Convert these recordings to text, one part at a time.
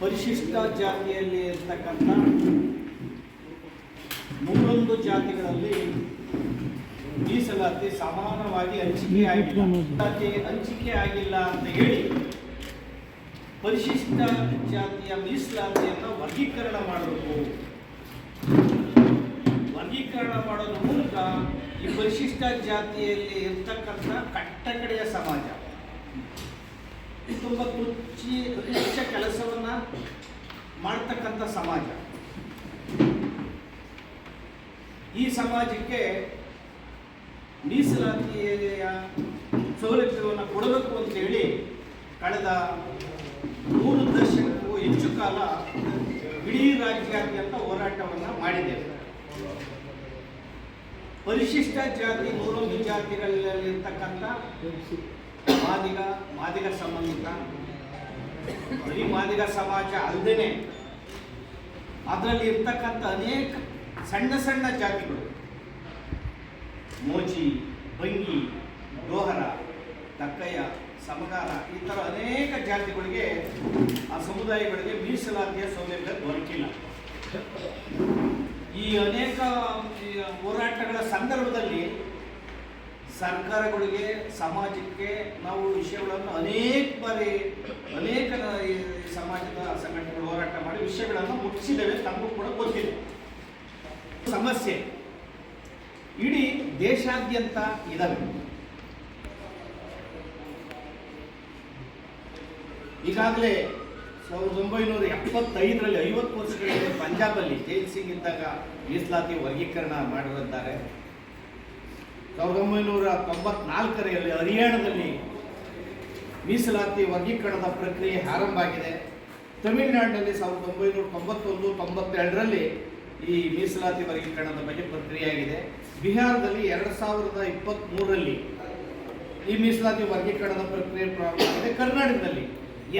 ಪರಿಶಿಷ್ಟ ಜಾತಿಯಲ್ಲಿ ಇರ್ತಕ್ಕಂಥ ಮೂರೊಂದು ಜಾತಿಗಳಲ್ಲಿ ಮೀಸಲಾತಿ ಸಮಾನವಾಗಿ ಹಂಚಿಕೆ ಆಗಿಲ್ಲ. ಜಾತಿ ಹಂಚಿಕೆ ಆಗಿಲ್ಲ ಅಂತ ಹೇಳಿ ಪರಿಶಿಷ್ಟ ಜಾತಿಯ ಮೀಸಲಾತಿಯನ್ನು ವರ್ಗೀಕರಣ ಮಾಡಬೇಕು. ವರ್ಗೀಕರಣ ಮಾಡೋದ್ರ ಮೂಲಕ ಈ ಪರಿಶಿಷ್ಟ ಜಾತಿಯಲ್ಲಿ ಇರ್ತಕ್ಕಂಥ ಕಟ್ಟಕಡೆಯ ಸಮಾಜ ತುಂಬ ತುಚ್ಚಿ ತುಚ್ಛ ಕೆಲಸವನ್ನ ಮಾಡ್ತಕ್ಕಂಥ ಸಮಾಜ. ಈ ಸಮಾಜಕ್ಕೆ ಮೀಸಲಾತಿಯ ಸೌಲಭ್ಯವನ್ನು ಕೊಡಬೇಕು ಅಂತೇಳಿ ಕಳೆದ ಮೂರು ದಶಕಕ್ಕೂ ಹೆಚ್ಚು ಕಾಲ ಇಡೀ ರಾಜ್ಯಾದ್ಯಂತ ಹೋರಾಟವನ್ನು ಮಾಡಿದ್ದೇವೆ. ಪರಿಶಿಷ್ಟ ಜಾತಿ ಮೂರು ಜಾತಿಗಳಲ್ಲಿರ್ತಕ್ಕಂಥ ಮಾದಿಗ ಮಾದಿಗ ಸಂಬಂಧಿತ. ಬರೀ ಮಾದಿಗ ಸಮಾಜ ಅಲ್ಲದೇನೆ ಅದರಲ್ಲಿ ಇರ್ತಕ್ಕಂಥ ಅನೇಕ ಸಣ್ಣ ಸಣ್ಣ ಜಾತಿಗಳು. ಮೋಚಿ, ಭಂಗಿ ಡೋಹರ ತಕ್ಕಯ್ಯ ಸಮಗಾರ, ಈ ಥರ ಅನೇಕ ಜಾತಿಗಳಿಗೆ ಆ ಸಮುದಾಯಗಳಿಗೆ ಮೀಸಲಾತಿಯ ಸೌಲಭ್ಯ ದೊರಕಿಲ್ಲ. ಈ ಅನೇಕ ಹೋರಾಟಗಳ ಸಂದರ್ಭದಲ್ಲಿ ಸರ್ಕಾರಗಳಿಗೆ, ಸಮಾಜಕ್ಕೆ ನಾವು ವಿಷಯಗಳನ್ನು ಅನೇಕ ಬಾರಿ, ಅನೇಕ ಸಮಾಜದ ಸಂಘಟನೆಗಳು ಹೋರಾಟ ಮಾಡಿ ವಿಷಯಗಳನ್ನು ಮುಟ್ಟಿಸಿದ್ದೇವೆ ತಮಗೂ ಕೂಡ ಗೊತ್ತಿದೆ. ಸಮಸ್ಯೆ. ಇಡೀ ದೇಶಾದ್ಯಂತ ಇದಾವೆ. ಈಗಾಗಲೇ ಸಾವಿರದ ಒಂಬೈನೂರ ಎಪ್ಪತ್ತೈದರಲ್ಲಿ ಐವತ್ತು ವರ್ಷಗಳಿಗೆ ಪಂಜಾಬಲ್ಲಿ ಜೈಲ್ ಸಿಂಗ್ ಇದ್ದಾಗ ಮೀಸಲಾತಿ ವರ್ಗೀಕರಣ ಮಾಡಿರುತ್ತಾರೆ ಸಾವಿರದ ಒಂಬೈನೂರ ತೊಂಬತ್ನಾಲ್ಕರಲ್ಲಿ ಹರಿಯಾಣದಲ್ಲಿ ಮೀಸಲಾತಿ ವರ್ಗೀಕರಣದ ಪ್ರಕ್ರಿಯೆ ಆರಂಭ ಆಗಿದೆ ತಮಿಳುನಾಡಿನಲ್ಲಿ ಸಾವಿರದ ಒಂಬೈನೂರ ತೊಂಬತ್ತೊಂದು ತೊಂಬತ್ತೆರಡರಲ್ಲಿ ಈ ಮೀಸಲಾತಿ ವರ್ಗೀಕರಣದ ಬಗ್ಗೆ ಪ್ರಕ್ರಿಯೆ ಆಗಿದೆ. ಬಿಹಾರದಲ್ಲಿ ಎರಡು ಸಾವಿರದ ಇಪ್ಪತ್ತ್ಮೂರರಲ್ಲಿ ಈ ಮೀಸಲಾತಿ ವರ್ಗೀಕರಣದ ಪ್ರಕ್ರಿಯೆ ಪ್ರಾರಂಭ ಆಗಿದೆ. ಕರ್ನಾಟಕದಲ್ಲಿ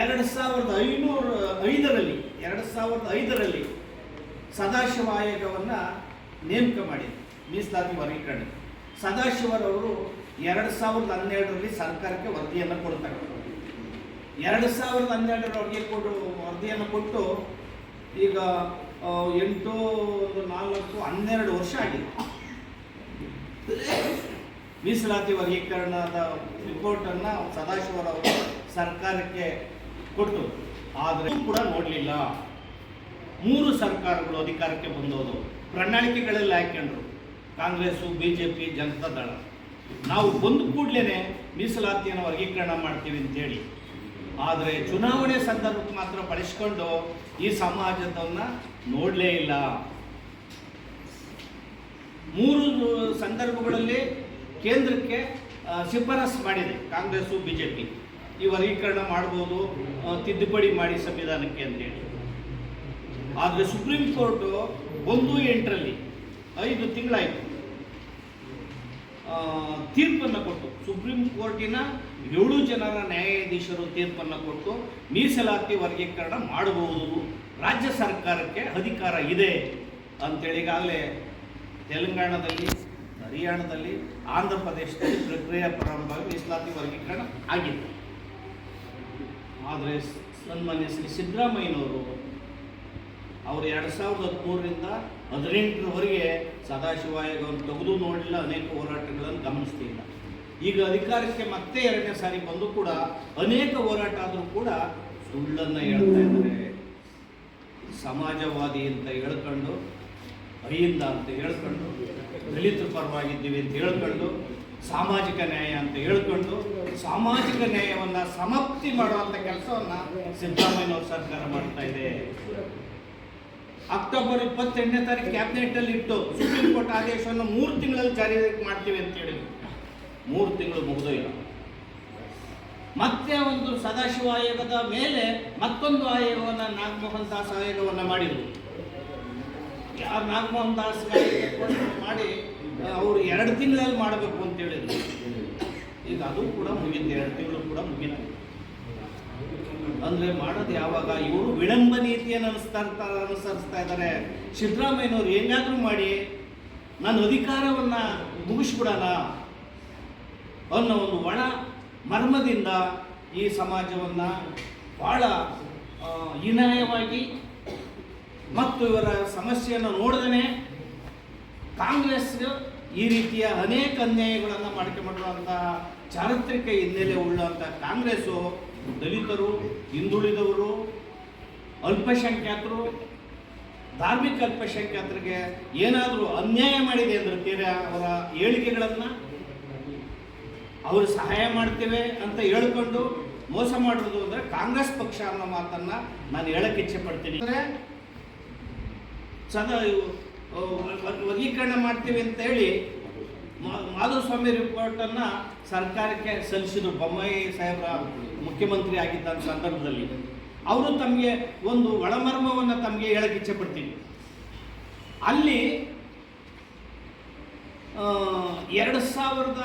ಎರಡು ಸಾವಿರದ ಐನೂರ ಐದರಲ್ಲಿ, ಎರಡು ಸಾವಿರದ ಐದರಲ್ಲಿ ಸದಾಶಿವ ಆಯೋಗವನ್ನು ನೇಮಕ ಮಾಡಿದೆ ಮೀಸಲಾತಿ ವರ್ಗೀಕರಣ. ಸದಾಶಿವರವರು ಎರಡು ಸಾವಿರದ ಹನ್ನೆರಡರಲ್ಲಿ ಸರ್ಕಾರಕ್ಕೆ ವರದಿಯನ್ನು ಕೊಡ್ತಾರೆ. ಎರಡು ಸಾವಿರದ ಹನ್ನೆರಡರವರೆಗೆ ಕೊಟ್ಟು ವರದಿಯನ್ನು ಕೊಟ್ಟು ಈಗ ಎಂಟು, ನಾಲ್ಕು, ಹನ್ನೆರಡು ವರ್ಷ ಆಗಿದೆ. ಮೀಸಲಾತಿ ವರ್ಗೀಕರಣದ ರಿಪೋರ್ಟನ್ನು ಸದಾಶಿವರವರು ಸರ್ಕಾರಕ್ಕೆ ಕೊಟ್ಟು, ಆದರೆ ಕೂಡ ನೋಡಲಿಲ್ಲ. ಮೂರು ಸರ್ಕಾರಗಳು ಅಧಿಕಾರಕ್ಕೆ ಬಂದೋದು. ಪ್ರಣಾಳಿಕೆಗಳಲ್ಲಿ ಹಾಕ್ಕೊಂಡ್ರು Congress B J P Janata Dal. ನಾವು ಬಂದ ಕೂಡಲೇ ಮೀಸಲಾತಿಯನ್ನು ವರ್ಗೀಕರಣ ಮಾಡ್ತೀವಿ ಅಂತೇಳಿ. ಆದರೆ ಚುನಾವಣೆ ಸಂದರ್ಭಕ್ಕೆ ಮಾತ್ರ ಬಳಸ್ಕೊಂಡು ಈ ಸಮಾಜದನ್ನ ನೋಡಲೇ ಇಲ್ಲ. ಮೂರು ಸಂದರ್ಭಗಳಲ್ಲಿ ಕೇಂದ್ರಕ್ಕೆ ಶಿಫಾರಸು ಮಾಡಿದೆ ಕಾಂಗ್ರೆಸ್ಸು ಬಿ ಜೆ ಪಿ ಈ ವರ್ಗೀಕರಣ ಮಾಡ್ಬೋದು ತಿದ್ದುಪಡಿ ಮಾಡಿ ಸಂವಿಧಾನಕ್ಕೆ ಅಂತೇಳಿ. ಆದರೆ ಸುಪ್ರೀಂ ಕೋರ್ಟು ಒಂದು ಎಂಟರಲ್ಲಿ ಐದು ತಿಂಗಳಾಯಿತು. ತೀರ್ಪನ್ನು ಕೊಟ್ಟು, ಸುಪ್ರೀಂ ಕೋರ್ಟಿನ ಏಳು ಜನರ ನ್ಯಾಯಾಧೀಶರು ತೀರ್ಪನ್ನು ಕೊಟ್ಟು ಮೀಸಲಾತಿ ವರ್ಗೀಕರಣ ಮಾಡಬಹುದು. ರಾಜ್ಯ ಸರ್ಕಾರಕ್ಕೆ ಅಧಿಕಾರ ಇದೆ ಅಂತೇಳಿ ಈಗಾಗಲೇ ತೆಲಂಗಾಣದಲ್ಲಿ, ಹರಿಯಾಣದಲ್ಲಿ, ಆಂಧ್ರ ಪ್ರದೇಶದಲ್ಲಿ ಪ್ರಕ್ರಿಯೆ ಪ್ರಾರಂಭವಾಗಿ ಮೀಸಲಾತಿ ವರ್ಗೀಕರಣ ಆಗಿದೆ. ಆದರೆ ಸನ್ಮಾನ್ಯ ಶ್ರೀ ಸಿದ್ದರಾಮಯ್ಯನವರು ಅವರು ಎರಡು ಸಾವಿರದ ಹದಿಮೂರರಿಂದ ಹದಿನೆಂಟರವರೆಗೆ ಸದಾಶಿವ ಆಯೋಗವನ್ನು ತೆಗೆದು ನೋಡಲಿಲ್ಲ ಅನೇಕ ಹೋರಾಟಗಳನ್ನು ಗಮನಿಸ್ತಿಲ್ಲ. ಈಗ ಅಧಿಕಾರಕ್ಕೆ ಮತ್ತೆ ಎರಡನೇ ಸಾರಿ ಬಂದು ಕೂಡ ಅನೇಕ ಹೋರಾಟ ಆದರೂ ಕೂಡ ಸುಳ್ಳನ್ನು ಹೇಳ್ತಾ ಇದ್ದಾರೆ. ಸಮಾಜವಾದಿ ಅಂತ ಹೇಳ್ಕೊಂಡು, ಅಹಿಂದ ಅಂತ ಹೇಳ್ಕೊಂಡು, ದಲಿತರ ಪರವಾಗಿದ್ದೀವಿ ಅಂತ ಹೇಳ್ಕೊಂಡು, ಸಾಮಾಜಿಕ ನ್ಯಾಯ ಅಂತ ಹೇಳ್ಕೊಂಡು, ಸಾಮಾಜಿಕ ನ್ಯಾಯವನ್ನು ಸಮಾಪ್ತಿ ಮಾಡುವಂಥ ಕೆಲಸವನ್ನು ಸಿದ್ದರಾಮಯ್ಯನವ್ರ ಸರ್ಕಾರ ಮಾಡ್ತಾ ಇದೆ. ಅಕ್ಟೋಬರ್ ಇಪ್ಪತ್ತೆಂಟನೇ ತಾರೀಕು ಕ್ಯಾಬಿನೆಟ್ಟಲ್ಲಿ ಇಟ್ಟು ಸುಪ್ರೀಂ ಕೋರ್ಟ್ ಆದೇಶವನ್ನು ಮೂರು ತಿಂಗಳಲ್ಲಿ ಜಾರಿ ಮಾಡ್ತೀವಿ ಅಂತ ಹೇಳಿ. ಮೂರು ತಿಂಗಳು ಮುಗಿದೋಯ್ತು ಮತ್ತೆ ಒಂದು ಸದಾಶಿವ ಆಯೋಗದ ಮೇಲೆ ಮತ್ತೊಂದು ಆಯೋಗವನ್ನು ನಾಗಮೋಹನ್ ದಾಸ್ ಆಯೋಗವನ್ನು ಮಾಡಿದರು. ಯಾರು ನಾಗಮೋಹನ್ ದಾಸ್ ಮಾಡಿ, ಅವರು ಎರಡು ತಿಂಗಳಲ್ಲಿ ಮಾಡಬೇಕು ಅಂತ ಹೇಳಿದ್ರು. ಈಗ ಅದು ಕೂಡ ಮುಗಿತು, ಎರಡು ತಿಂಗಳು ಕೂಡ ಮುಗಿತು. ಅಂದ್ರೆ ಮಾಡೋದು ಯಾವಾಗ? ಇವರು ವಿಳಂಬ ನೀತಿಯನ್ನು ಅನುಸ್ತಾ ಅನುಸರಿಸ್ತಾ ಇದ್ದಾರೆ. ಸಿದ್ದರಾಮಯ್ಯನವ್ರು ಹೆಂಗಾದ್ರೂ ಮಾಡಿ ನನ್ನ ಅಧಿಕಾರವನ್ನು ಮುಗಿಸ್ಬಿಡಲ್ಲ ಅನ್ನೋ ಒಂದು ಒಳ ಮರ್ಮದಿಂದ ಈ ಸಮಾಜವನ್ನು ಆ, ಹೀನಾಯವಾಗಿ ಮತ್ತು ಇವರ ಸಮಸ್ಯೆಯನ್ನು ನೋಡದೇನೆ ಕಾಂಗ್ರೆಸ್ ಈ ರೀತಿಯ ಅನೇಕ ಅನ್ಯಾಯಗಳನ್ನು ಮಾಡ್ಕೊಂಡ್ಬಿಡುವಂತಹ ಚಾರಿತ್ರಿಕ ಹಿನ್ನೆಲೆ ಉಳ್ಳಂಥ ಕಾಂಗ್ರೆಸ್ಸು ದಲಿತರು, ಹಿಂದುಳಿದವರು, ಅಲ್ಪಸಂಖ್ಯಾತರು, ಧಾರ್ಮಿಕ ಅಲ್ಪಸಂಖ್ಯಾತರಿಗೆ ಏನಾದರೂ ಅನ್ಯಾಯ ಮಾಡಿದೆ ಅಂದ್ರೆ ತೀರ ಅವರ ಹೇಳಿಕೆಗಳನ್ನು ಅವರು ಸಹಾಯ ಮಾಡ್ತೇವೆ ಅಂತ ಹೇಳ್ಕೊಂಡು ಮೋಸ ಮಾಡೋದು ಅಂದರೆ ಕಾಂಗ್ರೆಸ್ ಪಕ್ಷ ಅನ್ನೋ ಮಾತನ್ನು ನಾನು ಹೇಳಕ್ಕೆ ಇಚ್ಛೆ ಪಡ್ತೀನಿ. ಅಂದರೆ ಸದಾ ವರ್ಗೀಕರಣ ಮಾಡ್ತೀವಿ ಅಂತ ಹೇಳಿ ಮಾಧುಸ್ವಾಮಿ ರಿಪೋರ್ಟನ್ನು ಸರ್ಕಾರಕ್ಕೆ ಸಲ್ಲಿಸಿದ್ರು. ಬೊಮ್ಮಾಯಿ ಸಾಹೇಬರ ಮುಖ್ಯಮಂತ್ರಿ ಆಗಿದ್ದ ಸಂದರ್ಭದಲ್ಲಿ ಅವರು ತಮಗೆ ಒಂದು ಒಳಮರ್ಮವನ್ನು ತಮಗೆ ಹೇಳಕ್ಕೆ ಇಚ್ಛೆ ಪಡ್ತೀನಿ. ಅಲ್ಲಿ ಎರಡು ಸಾವಿರದ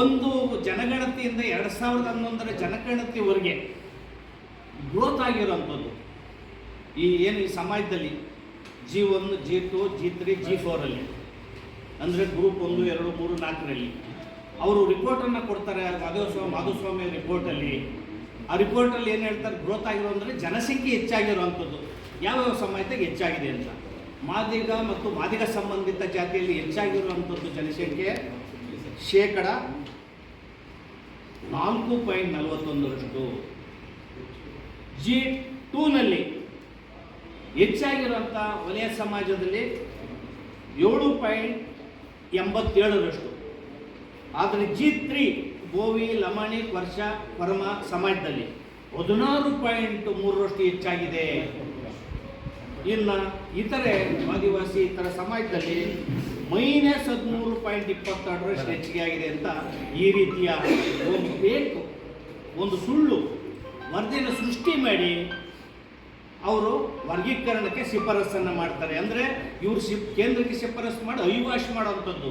ಒಂದು ಜನಗಣತಿಯಿಂದ ಎರಡು ಸಾವಿರದ ಹನ್ನೊಂದರ ಜನಗಣತಿವರೆಗೆ ಗ್ರೋತ್ ಆಗಿರೋಂಥದ್ದು ಈ ಏನು ಈ ಸಮಾಜದಲ್ಲಿ G one G two G three G ಫೋರಲ್ಲಿ ಅಂದರೆ ಗ್ರೂಪ್ ಒಂದು, ಎರಡು, ಮೂರು, ನಾಲ್ಕರಲ್ಲಿ. ಅವರು ರಿಪೋರ್ಟನ್ನು ಕೊಡ್ತಾರೆ ಮಾಧವಸ್ವಾಮಿ ಮಾಧುಸ್ವಾಮಿ ರಿಪೋರ್ಟಲ್ಲಿ ಆ ರಿಪೋರ್ಟಲ್ಲಿ ಏನು ಹೇಳ್ತಾರೆ ಗ್ರೋತ್ ಆಗಿರೋ ಅಂದರೆ ಜನಸಂಖ್ಯೆ ಹೆಚ್ಚಾಗಿರುವಂಥದ್ದು. ಯಾವ್ಯಾವ ಸಮಯದಾಗ ಹೆಚ್ಚಾಗಿದೆ ಅಂತ. ಮಾದಿಗ ಮತ್ತು ಮಾದಿಗ ಸಂಬಂಧಿತ ಜಾತಿಯಲ್ಲಿ ಹೆಚ್ಚಾಗಿರುವಂಥದ್ದು ಜನಸಂಖ್ಯೆ ಶೇಕಡ ನಾಲ್ಕು ಪಾಯಿಂಟ್ ನಲವತ್ತೊಂದರಷ್ಟು. ಜಿ ಟೂನಲ್ಲಿ ಹೆಚ್ಚಾಗಿರುವಂಥ ವಲಯ ಸಮಾಜದಲ್ಲಿ ಏಳು ಪಾಯಿಂಟ್ ಎಂಬತ್ತೇಳರಷ್ಟು. ಆದರೆ ಜಿ ತ್ರೀ ಬೋವಿ ಲಮಾಣಿ, ವರ್ಷ ಪರಮ ಸಮಾಜದಲ್ಲಿ ಹದಿನಾರು ಪಾಯಿಂಟ್ ಮೂರರಷ್ಟು ಹೆಚ್ಚಾಗಿದೆ. ಇನ್ನು ಇತರೆ ಆದಿವಾಸಿ, ಇತರ ಸಮಾಜದಲ್ಲಿ ಮೈನಸ್ ಹದಿಮೂರು ಪಾಯಿಂಟ್ ಇಪ್ಪತ್ತೆರಡರಷ್ಟು ಹೆಚ್ಚಿಗೆ ಆಗಿದೆ ಅಂತ ಈ ರೀತಿಯ ಒಂದು ಬೇಕು, ಒಂದು ಸುಳ್ಳು ವರದಿಯನ್ನು ಸೃಷ್ಟಿ ಮಾಡಿ ಅವರು ವರ್ಗೀಕರಣಕ್ಕೆ ಶಿಫಾರಸನ್ನು ಮಾಡ್ತಾರೆ. ಅಂದರೆ ಇವರು ಶಿಫ್ ಕೇಂದ್ರಕ್ಕೆ ಶಿಫಾರಸು ಮಾಡಿ ಅವಿವಾಶ್ ಮಾಡೋವಂಥದ್ದು.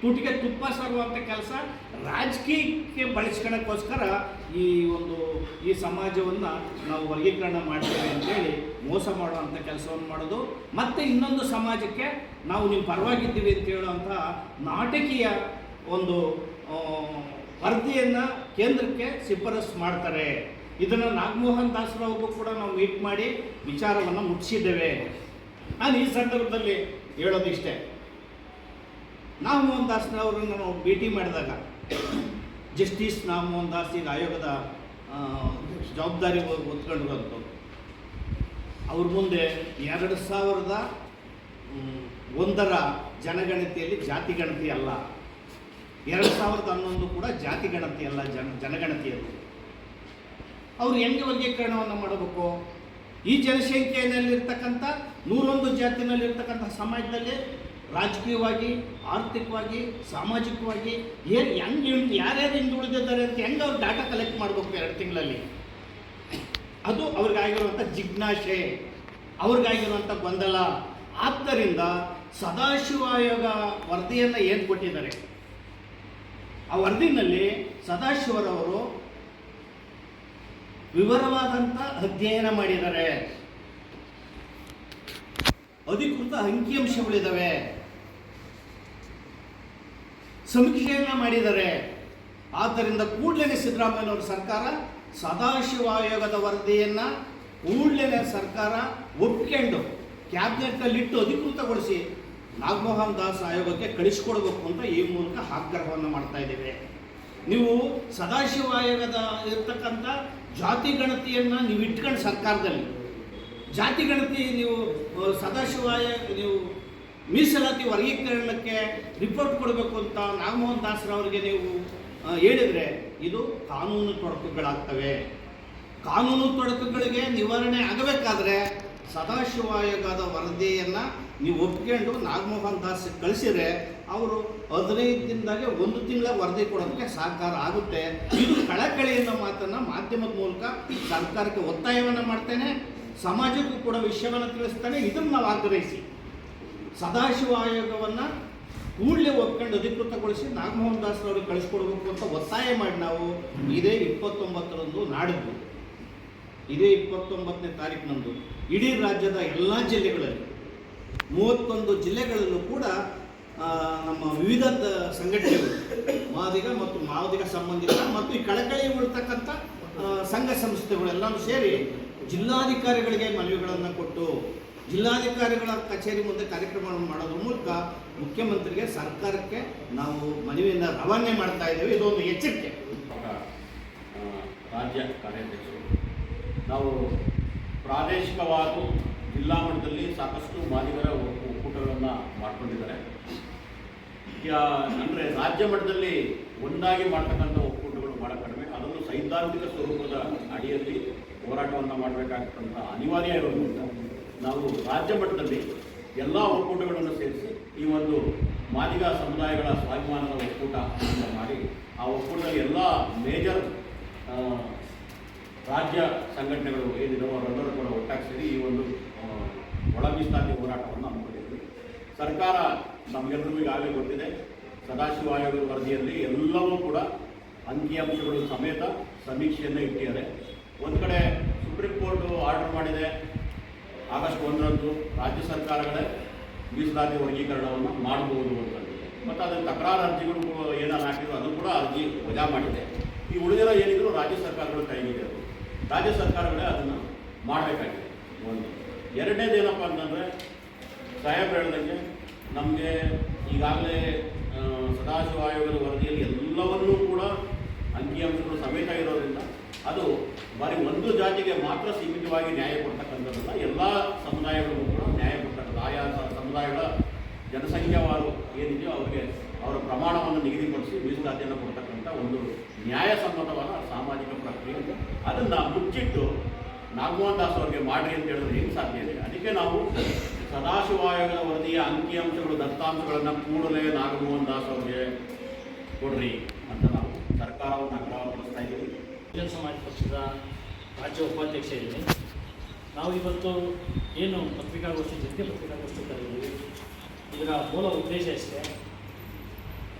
ತುಟಿಗೆ ತುಪ್ಪ ಸರುವಂಥ ಕೆಲಸ ರಾಜಕೀಯಕ್ಕೆ ಬಳಸ್ಕೊಳ್ಳೋಕ್ಕೋಸ್ಕರ ಈ ಒಂದು ಈ ಸಮಾಜವನ್ನು ನಾವು ವರ್ಗೀಕರಣ ಮಾಡ್ತೇವೆ ಅಂತೇಳಿ ಮೋಸ ಮಾಡುವಂಥ ಕೆಲಸವನ್ನು ಮಾಡೋದು. ಮತ್ತು ಇನ್ನೊಂದು ಸಮಾಜಕ್ಕೆ ನಾವು ನಿಮ್ಮ ಪರವಾಗಿದ್ದೀವಿ ಅಂತ ಹೇಳುವಂಥ ನಾಟಕೀಯ ಒಂದು ವರದಿಯನ್ನು ಕೇಂದ್ರಕ್ಕೆ ಶಿಫಾರಸು ಮಾಡ್ತಾರೆ. ಇದನ್ನು ನಾಗಮೋಹನ್ ದಾಸರವ್ರಿಗೂ ಕೂಡ ನಾವು ಮೀಟ್ ಮಾಡಿ ವಿಚಾರವನ್ನು ಮುಗಿಸಿದ್ದೇವೆ. ನಾನು ಈ ಸಂದರ್ಭದಲ್ಲಿ ಹೇಳೋದಿಷ್ಟೇ. ನಾಗಮೋಹನ್ ದಾಸ್ನವರನ್ನು ನಾವು ಭೇಟಿ ಮಾಡಿದಾಗ ಜಸ್ಟಿಸ್ ನಾಗಮೋಹನ್ ದಾಸ್ ಈಗ ಆಯೋಗದ ಜವಾಬ್ದಾರಿ ಬಂತು ಅವ್ರ ಮುಂದೆ ಎರಡು ಸಾವಿರದ ಒಂದರ ಜನಗಣತಿಯಲ್ಲಿ ಜಾತಿ ಗಣತಿ ಅಲ್ಲ. ಎರಡು ಸಾವಿರದ ಹನ್ನೊಂದು ಕೂಡ ಜಾತಿ ಗಣತಿ ಅಲ್ಲ, ಜನ ಜನಗಣತಿಯಲ್ಲಿ ಅವ್ರು ಹೆಂಗೆ ವರ್ಗೀಕರಣವನ್ನು ಮಾಡಬೇಕು? ಈ ಜನಸಂಖ್ಯೆಯಲ್ಲಿರ್ತಕ್ಕಂಥ, ನೂರೊಂದು ಜಾತಿನಲ್ಲಿರ್ತಕ್ಕಂಥ ಸಮಾಜದಲ್ಲಿ ರಾಜಕೀಯವಾಗಿ, ಆರ್ಥಿಕವಾಗಿ, ಸಾಮಾಜಿಕವಾಗಿ, ಏನು ಹೆಂಗೆ ಯಾರ್ಯಾರು ಹಿಂದುಳಿದಿದ್ದಾರೆ ಅಂತ ಹೆಂಗೆ ಅವ್ರು ಡಾಟಾ ಕಲೆಕ್ಟ್ ಮಾಡಬೇಕು ಎರಡು ತಿಂಗಳಲ್ಲಿ? ಅದು ಅವ್ರಿಗಾಗಿರುವಂಥ ಜಿಜ್ಞಾಸೆ ಅವ್ರಿಗಾಗಿರುವಂಥ ಗೊಂದಲ. ಆದ್ದರಿಂದ ಸದಾಶಿವ ಆಯೋಗ ವರದಿಯನ್ನು ಏನು ಕೊಟ್ಟಿದ್ದಾರೆ? ಆ ವರದಿನಲ್ಲಿ ಸದಾಶಿವರವರು ವಿವರವಾದಂಥ ಅಧ್ಯಯನ ಮಾಡಿದ್ದಾರೆ. ಅಧಿಕೃತ ಅಂಕಿಅಂಶಗಳಿದ್ದಾವೆ ಸಮೀಕ್ಷೆಯನ್ನ ಮಾಡಿದ್ದಾರೆ. ಆದ್ದರಿಂದ ಕೂಡಲೇ ಸಿದ್ದರಾಮಯ್ಯನವರ ಸರ್ಕಾರ ಸದಾಶಿವ ಆಯೋಗದ ವರದಿಯನ್ನು ಕೂಡಲೇ ಸರ್ಕಾರ ಒಪ್ಕೊಂಡು ಕ್ಯಾಬಿನೆಟ್ನಲ್ಲಿಟ್ಟು ಅಧಿಕೃತಗೊಳಿಸಿ ನಾಗಮೋಹನ್ ದಾಸ್ ಆಯೋಗಕ್ಕೆ ಕಳಿಸ್ಕೊಡ್ಬೇಕು ಅಂತ ಈ ಮೂಲಕ ಆಗ್ರಹವನ್ನು ಮಾಡ್ತಾ ಇದ್ದೇವೆ. ನೀವು ಸದಾಶಿವ ಆಯೋಗದ ಇರ್ತಕ್ಕಂಥ ಜಾತಿ ಗಣತಿಯನ್ನು ನೀವು ಇಟ್ಕೊಂಡು ಸರ್ಕಾರದಲ್ಲಿ. ಜಾತಿ ಗಣತಿ ನೀವು, ಸದಾಶಿವ ನೀವು ಮೀಸಲಾತಿ ವರ್ಗೀಕರಣಕ್ಕೆ ರಿಪೋರ್ಟ್ ಕೊಡಬೇಕು ಅಂತ ನಾಗಮೋಹನ್ ದಾಸರವರಿಗೆ ನೀವು ಹೇಳಿದರೆ ಇದು ಕಾನೂನು ತೊಡಕುಗಳಾಗ್ತವೆ. ಕಾನೂನು ತೊಡಕುಗಳಿಗೆ ನಿವಾರಣೆ ಆಗಬೇಕಾದ್ರೆ ಸದಾಶಿವ ಆಯೋಗದ ವರದಿಯನ್ನು ನೀವು ಒಪ್ಕೊಂಡು ನಾಗಮೋಹನ್ ದಾಸ್ ಕಳಿಸಿದ್ರೆ ಅವರು ಹದಿನೈದು ದಿನದಾಗೆ ಒಂದು ತಿಂಗಳ ವರದಿ ಕೊಡೋದಕ್ಕೆ ಸಹಕಾರ ಆಗುತ್ತೆ. ಇದು ಕಳಕಳಿ ಅನ್ನೋ ಮಾತನ್ನು ಮಾಧ್ಯಮದ ಮೂಲಕ ಸರ್ಕಾರಕ್ಕೆ ಒತ್ತಾಯವನ್ನು ಮಾಡ್ತೇನೆ. ಸಮಾಜಕ್ಕೂ ಕೂಡ ವಿಷಯವನ್ನು ತಿಳಿಸ್ತಾನೆ. ಇದನ್ನು ನಾವು ಆಗ್ರಹಿಸಿ. ಸದಾಶಿವ ಆಯೋಗವನ್ನು ಕೂಡಲೇ ಒಪ್ಕೊಂಡು ಅಧಿಕೃತಗೊಳಿಸಿ ನಾಗಮೋಹನ್ ದಾಸ್ರವ್ರಿಗೆ ಕಳಿಸ್ಕೊಡ್ಬೇಕು ಅಂತ ಒತ್ತಾಯ ಮಾಡಿ ನಾವು ಇದೇ ಇಪ್ಪತ್ತೊಂಬತ್ತರಂದು ನಾಡಿದ್ದು. ಇದೇ ಇಪ್ಪತ್ತೊಂಬತ್ತನೇ ತಾರೀಕಿನಂದು ಇಡೀ ರಾಜ್ಯದ ಎಲ್ಲ ಜಿಲ್ಲೆಗಳಲ್ಲಿ, ಮೂವತ್ತೊಂದು ಜಿಲ್ಲೆಗಳಲ್ಲೂ ಕೂಡ ನಮ್ಮ ವಿವಿಧ ಸಂಘಟನೆಗಳು, ಮಾದಿಗ ಮತ್ತು ಮಾದಿಗ ಸಂಬಂಧಿತ ಮತ್ತು ಈ ಕಳಕಳಿ ಉಳ್ತಕ್ಕಂಥ ಸಂಘ ಸಂಸ್ಥೆಗಳೆಲ್ಲನೂ ಸೇರಿ ಜಿಲ್ಲಾಧಿಕಾರಿಗಳಿಗೆ ಮನವಿಗಳನ್ನು ಕೊಟ್ಟು ಜಿಲ್ಲಾಧಿಕಾರಿಗಳ ಕಚೇರಿ ಮುಂದೆ ಕಾರ್ಯಕ್ರಮವನ್ನು ಮಾಡೋದ್ರ ಮೂಲಕ ಮುಖ್ಯಮಂತ್ರಿಗೆ ಸರ್ಕಾರಕ್ಕೆ ನಾವು ಮನವಿಯನ್ನು ರವಾನೆ ಮಾಡ್ತಾ ಇದ್ದೇವೆ. ಇದೊಂದು ಎಚ್ಚರಿಕೆ. ರಾಜ್ಯ ಕಾರ್ಯಾಧ್ಯಕ್ಷರು, ನಾವು ಪ್ರಾದೇಶಿಕವಾಗಿ ಜಿಲ್ಲಾ ಮಟ್ಟದಲ್ಲಿ ಸಾಕಷ್ಟು ಮಾದಿಗರ ಒಕ್ಕೂಟಗಳನ್ನು ಮಾಡಿಕೊಂಡಿದ್ದಾರೆ. ಅಂದರೆ ರಾಜ್ಯ ಮಟ್ಟದಲ್ಲಿ ಒಂದಾಗಿ ಮಾಡ್ತಕ್ಕಂಥ ಒಕ್ಕೂಟಗಳು ಭಾಳ ಕಡಿಮೆ. ಅದನ್ನು ಸೈದ್ಧಾಂತಿಕ ಸ್ವರೂಪದ ಅಡಿಯಲ್ಲಿ ಹೋರಾಟವನ್ನು ಮಾಡಬೇಕಾಗ್ತಕ್ಕಂಥ ಅನಿವಾರ್ಯ ಇರೋದ್ರಿಂದ ನಾವು ರಾಜ್ಯ ಮಟ್ಟದಲ್ಲಿ ಎಲ್ಲ ಒಕ್ಕೂಟಗಳನ್ನು ಸೇರಿಸಿ ಈ ಒಂದು ಮಾದಿಗ ಸಮುದಾಯಗಳ ಸ್ವಾಭಿಮಾನದ ಒಕ್ಕೂಟ ಮಾಡಿ ಆ ಒಕ್ಕೂಟದಲ್ಲಿ ಎಲ್ಲ ಮೇಜರ್ ರಾಜ್ಯ ಸಂಘಟನೆಗಳು ಏನಿದೆ ಅವರೆಲ್ಲರೂ ಕೂಡ ಒಟ್ಟಾಗಿ ಸೇರಿ ಈ ಒಂದು ಒಳ ಹೋರಾಟವನ್ನು ಹಮ್ಮಿಕೊಂಡಿದ್ವಿ. ಸರ್ಕಾರ ನಮಗೆಲ್ಲರಿಗೂ ಈಗಾಗಲೇ ಗೊತ್ತಿದೆ ಸದಾಶಿವ ಆಯೋಗದ ವರದಿಯಲ್ಲಿ ಎಲ್ಲವೂ ಕೂಡ ಅಂಕಿಅಂಶಗಳು ಸಮೇತ ಸಮೀಕ್ಷೆಯನ್ನು ಇಟ್ಟಿದ್ದಾರೆ. ಒಂದು ಕಡೆ ಸುಪ್ರೀಂ ಕೋರ್ಟ್ ಆರ್ಡರ್ ಮಾಡಿದೆ ಆಗಸ್ಟ್ ಒಂದರಂದು ರಾಜ್ಯ ಸರ್ಕಾರಗಳೇ ಮೀಸಲಾತಿ ವರ್ಗೀಕರಣವನ್ನು ಮಾಡಬಹುದು ಅಂತಂದಿದೆ ಮತ್ತು ಅದರ ತಕರಾರು ಅರ್ಜಿಗಳು ಏನಾರು ಹಾಕಿದ್ರು ಅದು ಕೂಡ ಅರ್ಜಿ ವಜಾ ಮಾಡಿದೆ. ಈ ಉಳಿದಿರೋ ಏನಿದ್ರು ರಾಜ್ಯ ಸರ್ಕಾರಗಳು ಕೈಗಿದೆ ಅದು. ರಾಜ್ಯ ಸರ್ಕಾರಗಳೇ ಅದನ್ನು ಮಾಡಬೇಕಾಗಿದೆ. ಒಂದು. ಎರಡನೇದು ಏನಪ್ಪ ಅಂತಂದರೆ, ಸಾಹೇಬ್ರು ಹೇಳ್ದಂಗೆ ನಮಗೆ ಈಗಾಗಲೇ ಸದಾಶಿವ ಆಯೋಗದ ವರದಿಯಲ್ಲಿ ಎಲ್ಲವನ್ನೂ ಕೂಡ ಅಂಕಿಅಂಶಗಳು ಸಮೇತ ಇರೋದ್ರಿಂದ ಅದು ಬರೀ ಒಂದು ಜಾತಿಗೆ ಮಾತ್ರ ಸೀಮಿತವಾಗಿ ನ್ಯಾಯ ಕೊಡ್ತಕ್ಕಂಥದ್ದಲ್ಲ, ಎಲ್ಲ ಸಮುದಾಯಗಳು ಕೂಡ ನ್ಯಾಯ ಕೊಡ್ತಕ್ಕಂಥ ಆಯಾ ಸಮುದಾಯಗಳ ಜನಸಂಖ್ಯಾವಾರು ಏನಿದೆಯೋ ಅವರಿಗೆ ಅವರ ಪ್ರಮಾಣವನ್ನು ನಿಗದಿಪಡಿಸಿ ಮೀಸಲಾತಿಯನ್ನು ಕೊಡ್ತಕ್ಕಂಥ ಒಂದು ನ್ಯಾಯಸಮ್ಮತವಾದ ಸಾಮಾಜಿಕ ಪ್ರಕ್ರಿಯೆ ಅದನ್ನು ಮುಚ್ಚಿಟ್ಟು ನಾಗಮೋಹನ್ ದಾಸ್ ಅವರಿಗೆ ಮಾಡಿರಿ ಅಂತ ಹೇಳಿದ್ರೆ ಹೆಂಗೆ ಸಾಧ್ಯ ಇದೆ? ಅದಕ್ಕೆ ನಾವು ಸದಾಶಿವ ಆಯೋಗದ ವರದಿಯ ಅಂಕಿಅಂಶಗಳು, ದತ್ತಾಂಶಗಳನ್ನು ಕೂಡಲೇ ನಾಗಮೋಹನ್ ದಾಸ್ ಅವರಿಗೆ ಕೊಡ್ರಿ ಅಂತ ನಾವು ಸರ್ಕಾರವನ್ನು ಆಗ್ರಹಪಡಿಸ್ತಾ ಇದ್ದೀವಿ. ಬಹುಜನ ಸಮಾಜ ಪಕ್ಷದ ರಾಜ್ಯ ಉಪಾಧ್ಯಕ್ಷ ಇದ್ದೀನಿ. ನಾವು ಇವತ್ತು ಏನು ಪತ್ರಿಕಾಗೋಷ್ಠಿ ಜೊತೆ ಪತ್ರಿಕಾಗೋಷ್ಠಿ ಕರೆದಿದ್ದೀವಿ. ಇದರ ಮೂಲ ಉದ್ದೇಶ ಅಷ್ಟೇ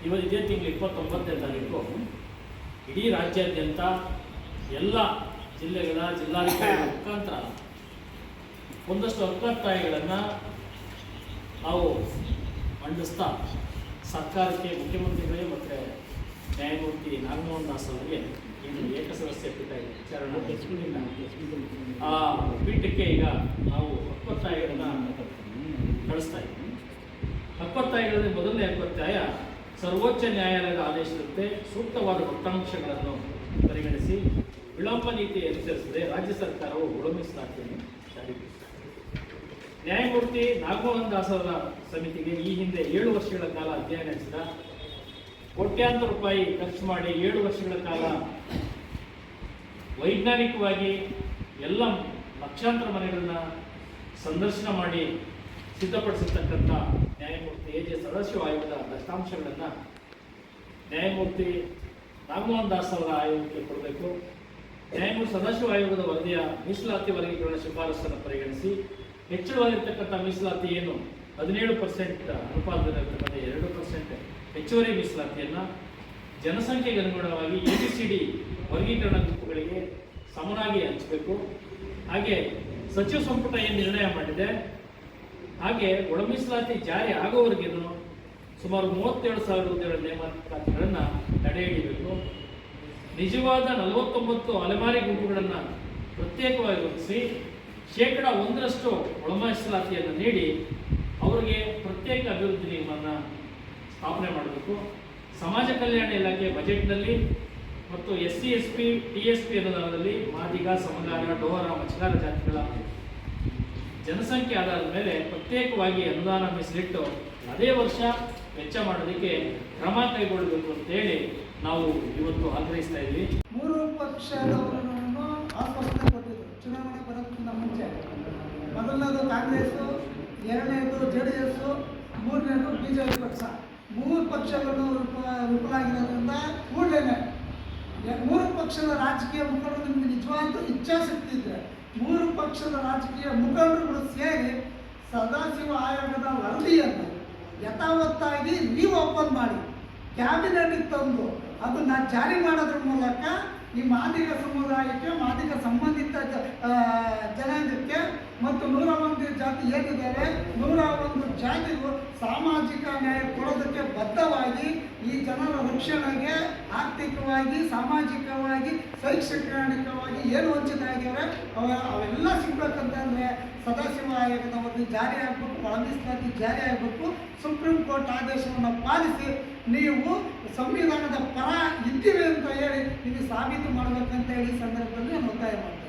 ಇವತ್ತು ಇದೇ ತಿಂಗಳು ಇಪ್ಪತ್ತೊಂಬತ್ತನೇ ತಾರೀಕು ಇಡೀ ರಾಜ್ಯಾದ್ಯಂತ ಎಲ್ಲ ಜಿಲ್ಲೆಗಳ ಜಿಲ್ಲಾಧಿಕಾರಿಗಳ ಮುಖಾಂತರ ಒಂದಷ್ಟು ಅಭಿಪ್ರಾಯಗಳನ್ನು ನಾವು ಮಂಡಿಸ್ತಾ ಸರ್ಕಾರಕ್ಕೆ ಮುಖ್ಯಮಂತ್ರಿಗಳೇ ಮತ್ತು ನ್ಯಾಯಮೂರ್ತಿ ನಾಗಮೋಹನ್ ದಾಸ್ ಅವರಿಗೆ ಏನು ಏಕಸದಸ್ಯ ಪೀಠ ಇದೆ. ವಿಚಾರಣೆ ಆ ಪೀಠಕ್ಕೆ ಈಗ ನಾವು ಒಕ್ಕತ್ತಾಯಿಗಳನ್ನು ಕಳಿಸ್ತಾ ಇದ್ದೀವಿ ಹಕ್ಕೊತ್ತಾಯಗಳಲ್ಲಿ ಮೊದಲನೇ ಹಕ್ಕೊತ್ತಾಯ ಸರ್ವೋಚ್ಚ ನ್ಯಾಯಾಲಯದ ಆದೇಶದಂತೆ ಸೂಕ್ತವಾದ ವಕ್ತಾಂಶಗಳನ್ನು ಪರಿಗಣಿಸಿ ವಿಳಂಬ ನೀತಿ ಅನುಸರಿಸದೆ ರಾಜ್ಯ ಸರ್ಕಾರವು ವಿಳಂಬಿಸಲಾಗ್ತದೆ ನ್ಯಾಯಮೂರ್ತಿ ನಾಗಮೋಹನ್ ದಾಸರ ಅವರ ಸಮಿತಿಗೆ ಈ ಹಿಂದೆ ಏಳು ವರ್ಷಗಳ ಕಾಲ ಅಧ್ಯಯನ ನಡೆಸಿದ ಕೋಟ್ಯಾಂತರ ರೂಪಾಯಿ ಖರ್ಚು ಮಾಡಿ ಏಳು ವರ್ಷಗಳ ಕಾಲ ವೈಜ್ಞಾನಿಕವಾಗಿ ಎಲ್ಲ ಲಕ್ಷಾಂತರ ಮನೆಗಳನ್ನು ಸಂದರ್ಶನ ಮಾಡಿ ಸಿದ್ಧಪಡಿಸಿರ್ತಕ್ಕಂಥ ನ್ಯಾಯಮೂರ್ತಿ ಎ ಜೆ ಸದಾಶಿವ ಆಯೋಗದ ದತ್ತಾಂಶಗಳನ್ನು ನ್ಯಾಯಮೂರ್ತಿ ರಾಮಮೋಹನ್ ದಾಸ್ ಅವರ ಆಯೋಗಕ್ಕೆ ಕೊಡಬೇಕು. ನ್ಯಾಯಮೂರ್ತಿ ಸದಾಶಿವ ಆಯೋಗದ ವರದಿಯ ಮೀಸಲಾತಿ ವರ್ಗೀಕರಣ ಶಿಫಾರಸನ್ನು ಪರಿಗಣಿಸಿ. ಹೆಚ್ಚಳವಾಗಿರ್ತಕ್ಕಂಥ ಮೀಸಲಾತಿ ಏನು? ಹದಿನೇಳು ಪರ್ಸೆಂಟ್ ಅನುಪಾತದಲ್ಲಿರ್ತಕ್ಕಂಥ ಎರಡು ಪರ್ಸೆಂಟ್ ಹೆಚ್ಚುವರಿ ಮೀಸಲಾತಿಯನ್ನು ಜನಸಂಖ್ಯೆಗೆ ಅನುಗುಣವಾಗಿ ಎ ಬಿ ಸಿ ಡಿ ವರ್ಗೀಕರಣ ಗುಂಪುಗಳಿಗೆ ಸಮನಾಗಿ ಹಂಚಬೇಕು. ಹಾಗೆ ಸಚಿವ ಸಂಪುಟ ಏನು ನಿರ್ಣಯ ಮಾಡಿದೆ? ಹಾಗೆ ಒಳ ಮೀಸಲಾತಿ ಜಾರಿ ಆಗೋವರೆಗೂ ಸುಮಾರು ಮೂವತ್ತೇಳು ಸಾವಿರ ಹುದ್ದೆಗಳ ನೇಮಕಾತಿಗಳನ್ನು ತಡೆ ಹಿಡಿಯಬೇಕು ನಿಜವಾದ ನಲವತ್ತೊಂಬತ್ತು ಅಲೆಮಾರಿ ಗುಂಪುಗಳನ್ನು ಪ್ರತ್ಯೇಕವಾಗಿ ರೂಪಿಸಿ ಶೇಕಡ ಒಂದರಷ್ಟು ಒಳ ಮೀಸಲಾತಿಯನ್ನು ನೀಡಿ ಅವರಿಗೆ ಪ್ರತ್ಯೇಕ ಅಭಿವೃದ್ಧಿ ನಿಗಮವನ್ನು ಸ್ಥಾಪನೆ ಮಾಡಬೇಕು. ಸಮಾಜ ಕಲ್ಯಾಣ ಇಲಾಖೆ ಬಜೆಟ್ನಲ್ಲಿ ಮತ್ತು S C S P T S P ಅನುದಾನದಲ್ಲಿ ಮಾದಿಗ ಸಮಗಾರ ಡೋರ ಮಚ್ಚಗಾರ ಜಾತಿಗಳ ಜನಸಂಖ್ಯೆ ಆಧಾರದ ಮೇಲೆ ಪ್ರತ್ಯೇಕವಾಗಿ ಅನುದಾನ ಮೀಸಲಿಟ್ಟು ಅದೇ ವರ್ಷ ವೆಚ್ಚ ಮಾಡೋದಕ್ಕೆ ಕ್ರಮ ಕೈಗೊಳ್ಳಬೇಕು ಅಂತೇಳಿ ನಾವು ಇವತ್ತು ಆಗ್ರಹಿಸ್ತಾ ಇದ್ವಿ. ಮೂರು ಪಕ್ಷದವರನ್ನು ಆಶ್ವಾಸನೆ ಕೊಟ್ಟಿದ್ರು. ಚುನಾವಣೆ ಬರೋದಕ್ಕಿಂತ ಮುಂಚೆ ಮೊದಲನೇದು ಕಾಂಗ್ರೆಸ್ಸು ಎರಡನೇದು ಜೆ ಡಿ ಎಸ್ಸು ಮೂರನೇದು ಬಿ ಜೆ ಪಿ ಪಕ್ಷ. ಮೂರು ಪಕ್ಷಗಳು ವಿಫಲ ವಿಫಲಾಗಿರೋದ್ರಿಂದ ಕೂಡಲೇ ಮೂರು ಪಕ್ಷದ ರಾಜಕೀಯ ಮುಖಂಡರು ನಿಮಗೆ ನಿಜವಾದ ಇಚ್ಛಾಶಕ್ತಿ ಇದೆ. ಮೂರು ಪಕ್ಷದ ರಾಜಕೀಯ ಮುಖಂಡರುಗಳು ಸೇರಿ ಸದಾಶಿವ ಆಯೋಗದ ವರದಿಯನ್ನು ಯಥಾವತ್ತಾಗಿ ನೀವು ಓಪನ್ ಮಾಡಿ. ಕ್ಯಾಬಿನೆಟ್ಗೆ ತಂದು ಅದನ್ನು ಜಾರಿ ಮಾಡೋದ್ರ ಮೂಲಕ ಈ ಮಾದಿಗ ಸಮುದಾಯಕ್ಕೆ ಮಾದಿಗ ಸಂಬಂಧಿತ ಜ- ಆ, ಜನಾಂಗಕ್ಕೆ ಮತ್ತು ನೂರ ಒಂದು ಜಾತಿ ಏನಿದ್ದಾರೆ, ನೂರ ಒಂದು ಜಾತಿಗಳು ಸಾಮಾಜಿಕ ನ್ಯಾಯ ಕೊಡೋದಕ್ಕೆ ಬದ್ಧವಾಗಿ ಈ ಜನರ ರಕ್ಷಣೆಗೆ ಆರ್ಥಿಕವಾಗಿ, ಸಾಮಾಜಿಕವಾಗಿ, ಶೈಕ್ಷಣಿಕವಾಗಿ ಏನು ವಂಚಿತ ಆಗ್ಯಾವೆ ಅವ, ಅವೆಲ್ಲ ಸಿಗ್ಬೇಕಂತಂದ್ರೆ ಸದಾಶಿವ ಆಯೋಗದ ಒಂದು ಜಾರಿ ಆಗಬೇಕು ಒಳ ಮೀಸಲಾತಿ ಜಾರಿ ಆಗಬೇಕು. ಸುಪ್ರೀಂ ಕೋರ್ಟ್ ಆದೇಶವನ್ನು ಪಾಲಿಸಿ ನೀವು ಸಂವಿಧಾನದ ಪರ ಇದ್ದೀವಿ ಅಂತ ಹೇಳಿ ನೀವು ಸಾಬೀತು ಮಾಡಬೇಕಂತ ಹೇಳಿ ಸಂದರ್ಭದಲ್ಲಿ ಒತ್ತಾಯ ಮಾಡ್ತೇನೆ.